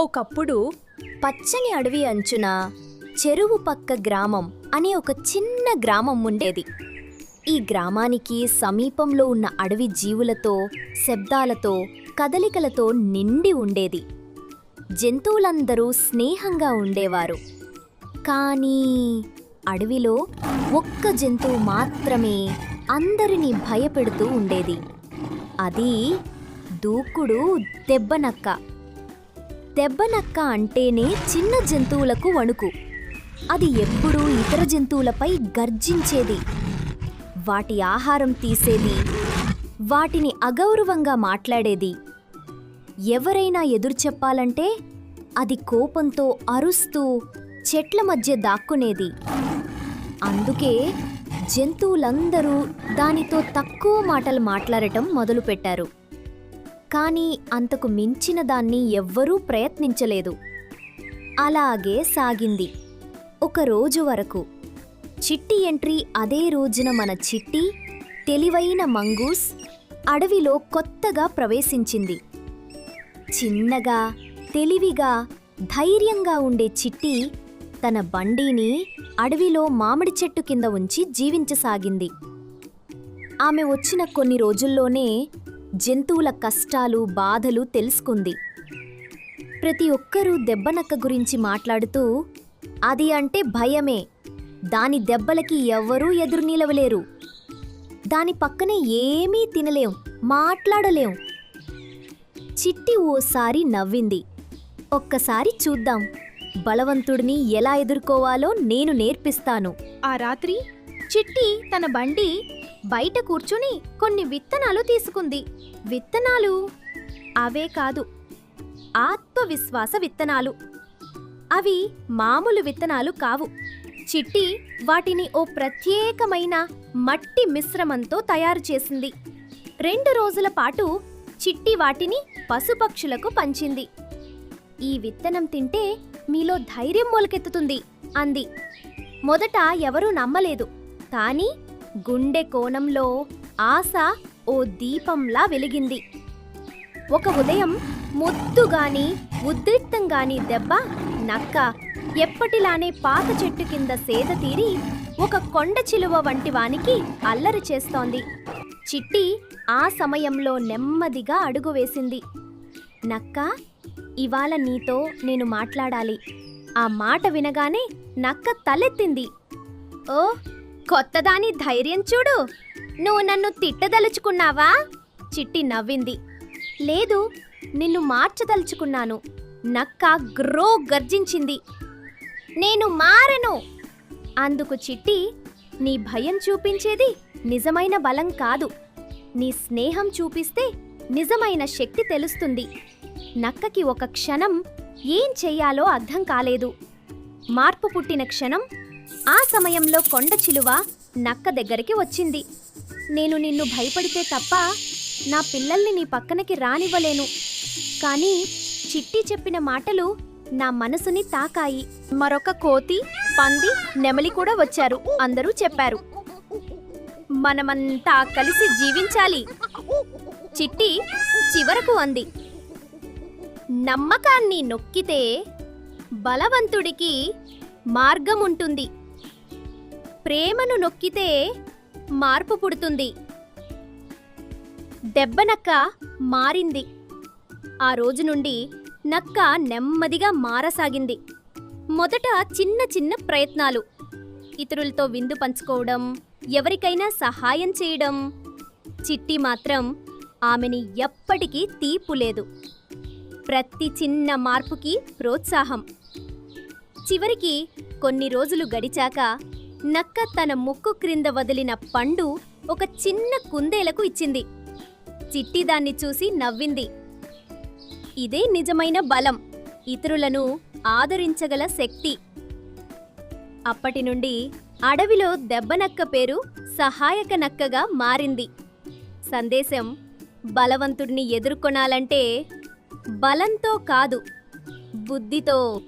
ఒకప్పుడు పచ్చని అడవి అంచున చెరువు పక్క గ్రామం అనే ఒక చిన్న గ్రామం ఉండేది. ఈ గ్రామానికి సమీపంలో ఉన్న అడవి జీవులతో శబ్దాలతో కదలికలతో నిండి ఉండేది. జంతువులందరూ స్నేహంగా ఉండేవారు. కానీ అడవిలో ఒక్క జంతువు మాత్రమే అందరినీ భయపెడుతూ ఉండేది. అది దూకుడు దెబ్బనక్క. దెబ్బనక్క అంటేనే చిన్న జంతువులకు వణుకు. అది ఎప్పుడూ ఇతర జంతువులపై గర్జించేది. వాటి ఆహారం తీసేది. వాటిని అగౌరవంగా మాట్లాడేది. ఎవరైనా ఎదురు చెప్పాలంటే అది కోపంతో అరుస్తూ చెట్ల మధ్య దాక్కునేది. అందుకే జంతువులందరూ దానితో తక్కువ మాటలు మాట్లాడటం మొదలుపెట్టారు. కానీ అంతకు మించిన దాన్ని ఎవ్వరూ ప్రయత్నించలేదు. అలాగే సాగింది. ఒక రోజు వరకు. చిట్టి ఎంట్రీ అదే రోజున మన చిట్టి తెలివైన మంగూస్ అడవిలో కొత్తగా ప్రవేశించింది. చిన్నగా తెలివిగా ధైర్యంగా ఉండే చిట్టి తన బండిని అడవిలో మామిడి చెట్టు కింద ఉంచి జీవించసాగింది. ఆమె వచ్చిన కొన్ని రోజుల్లోనే జంతువుల కష్టాలు బాధలు తెలుసుకుంది. ప్రతి ఒక్కరూ దెబ్బనక్క గురించి మాట్లాడుతూ అది అంటే భయమే. దాని దెబ్బలకి ఎవ్వరూ ఎదురు నిలవలేరు. దాని పక్కనే ఏమీ తినలేం మాట్లాడలేం. చిట్టి ఓసారి నవ్వింది. ఒక్కసారి చూద్దాం బలవంతుడిని ఎలా ఎదుర్కోవాలో నేను నేర్పిస్తాను. ఆ రాత్రి చిట్టి తన బండి బయట కూర్చుని కొన్ని విత్తనాలు తీసుకుంది. విత్తనాలు అవే కాదు ఆత్మవిశ్వాస విత్తనాలు. అవి మామూలు విత్తనాలు కావు. చిట్టి వాటిని ఓ ప్రత్యేకమైన మట్టి మిశ్రమంతో తయారు చేసింది. రెండు రోజుల పాటు చిట్టి వాటిని పశుపక్షులకు పంచింది. ఈ విత్తనం తింటే మీలో ధైర్యం మొలకెత్తుతుంది అంది. మొదట ఎవరూ నమ్మలేదు కానీ గుండె కోణంలో ఆశ ఓ దీపంలా వెలిగింది. ఒక ఉదయం ముద్దుగాని ఉద్రిక్తంగాని దెబ్బ నక్క ఎప్పటిలానే పాత చెట్టు కింద సేద తీరి ఒక కొండ చిలువ వంటి వానికి అల్లరి చేస్తోంది. చిట్టి ఆ సమయంలో నెమ్మదిగా అడుగు వేసింది. నక్క ఇవాళ నీతో నేను మాట్లాడాలి. ఆ మాట వినగానే నక్క తలెత్తింది. ఓ కొత్తదాని ధైర్యం చూడు. నువ్వు నన్ను తిట్టదలుచుకున్నావా? చిట్టి నవ్వింది. లేదు నిన్ను మార్చదలుచుకున్నాను. నక్క గ్రో గర్జించింది. నేను మారను. అందుకు చిట్టి నీ భయం చూపించేది నిజమైన బలం కాదు. నీ స్నేహం చూపిస్తే నిజమైన శక్తి తెలుస్తుంది. నక్కకి ఒక క్షణం ఏం చెయ్యాలో అర్థం కాలేదు. మార్పు పుట్టిన క్షణం ఆ సమయంలో కొండ చిలువ నక్క దగ్గరికి వచ్చింది. నేను నిన్ను భయపడితే తప్ప నా పిల్లల్ని నీ పక్కనకి రానివ్వలేను. కానీ చిట్టి చెప్పిన మాటలు నా మనసుని తాకాయి. మరొక కోతి పంది నెమలి కూడా వచ్చారు. అందరూ చెప్పారు మనమంతా కలిసి జీవించాలి. చిట్టి చివరకు అంది నమ్మకాన్ని నొక్కితే బలవంతుడికి మార్గం ఉంటుంది ప్రేమను నొక్కితే మార్పు పుడుతుంది. దెబ్బనక్క మారింది. ఆ రోజు నుండి నక్క నెమ్మదిగా మారసాగింది. మొదట చిన్న చిన్న ప్రయత్నాలు. ఇతరులతో విందు పంచుకోవడం ఎవరికైనా సహాయం చేయడం. చిట్టి మాత్రం ఆమెని ఎప్పటికీ తీపులేదు ప్రతి చిన్న మార్పుకి ప్రోత్సాహం. చివరికి కొన్ని రోజులు గడిచాక నక్క తన ముక్కు క్రింద వదిలిన పండు ఒక చిన్న కుందేలకు ఇచ్చింది. చిట్టి దాన్ని చూసి నవ్వింది. ఇదే నిజమైన బలం. ఇతరులను ఆదరించగల శక్తి. అప్పటి నుండి అడవిలో దెబ్బనక్క పేరు సహాయక నక్కగా మారింది. సందేశం బలవంతుడిని ఎదుర్కొనాలంటే బలంతో కాదు బుద్ధితో